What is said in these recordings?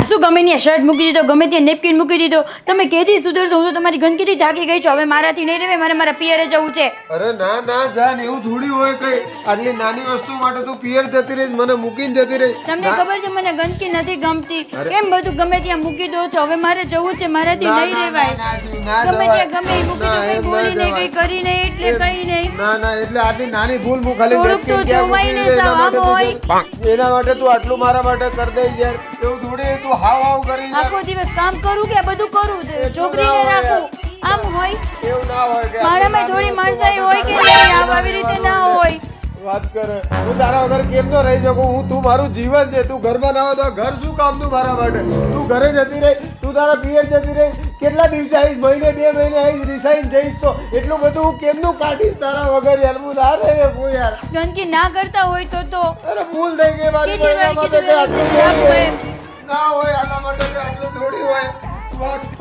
આ શું ગમે ત્યાં શર્ટ મૂકી દીધો ગમે ત્યાં નેપકિન મૂકી દીધો? તમે કેદી સુધરશો? હું તો તમારી ગંદકીથી ઢાંકી ગઈ છું. હવે મારાથી નહીં રહેવે મારે મારા પિયરે જવું છે. અરે ના ના જાન એવું થોડી હોય કઈ. આટલી નાની વસ્તુ માટે તું પિયર જતી રહીશ મને મૂકીને જતી રહી તમને ખબર છે મને ગંદકી નથી ગમતી. કેમ બધું ગમે ત્યાં મૂકી દો છો? હવે મારે જવું છે મારાથી નહીં રહેવાય ગમે ત્યાં ગમે એ મૂકી દો કઈ બોલી નહીં કઈ કરી નહીં એટલે કઈ નહીં. ના ના એટલે આટલી નાની ભૂલ હું ખાલી થોડુંક તો જોવાય ને સાવ માટે એના માટે તું આટલું મારા માટે કરી દઈ યાર. એવું થોડી તું હાવ હાવ કરી આખો દિવસ કામ કરું કે બધું કરું છોકરીને રાખું. આમ હોય. એવું ના હોય મારામાં થોડી માણસાઈ હોય કે નહીં આમ આવી રીતે ના હોય. વાત કરે. હું તારા વગર કેમ તો રહી શકું? હું તું મારું જીવન છે. તું ઘરમાં ના હોય તો ઘર શું કામનું મારા માટે? તું ઘરે જતી રહી. તું તારા પિયર જતી રહી. કેટલા દિવસે આવીશ? મહિને બે મહિને આવીશ રિસાઈન જઈશ તો એટલું બધું હું કેમનું કાઢીશ તારા વગર યાર? હું ના રહી શકું યાર. ગંદકી ના કરતા હોય તો તો. અરે ભૂલ થઈ ગઈ મારી મહિના માટે ના હોય આના માટે આટલું થોડી હોય.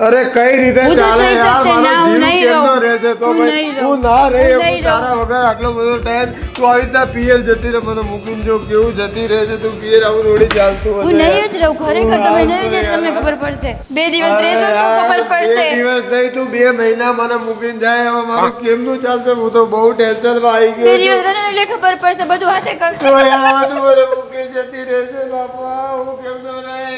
અરે કઈ રીતે ચાલે યાર મારો જીવ કેમનો રહું. રહેશે તો ભાઈ હું ના રહે હું રહું. તારા વગર આટલો બધો ટાઈમ તું આવી રીતના પિયર જતી રહે મને મૂકીને જો કેવું જતી રહે છે તું પિયર આવું થોડી ચાલતું હું નહીં જ રહું ખરેખર તમે નહીં જ તમને ખબર પડશે. બે દિવસ રહેશો તો ખબર પડશે બે દિવસ નહીં તું બે મહિના મને મૂકીને જાય હવે મારું કેમનું ચાલશે? હું તો બહુ ટેન્શનમાં આવી બે ગયો દિવસ રહેશો એટલે ખબર પડશે બધું હાથે કરતો તો યાર તું મને મૂકીને જતી રહેશે બાપા હું કેમનો રહે?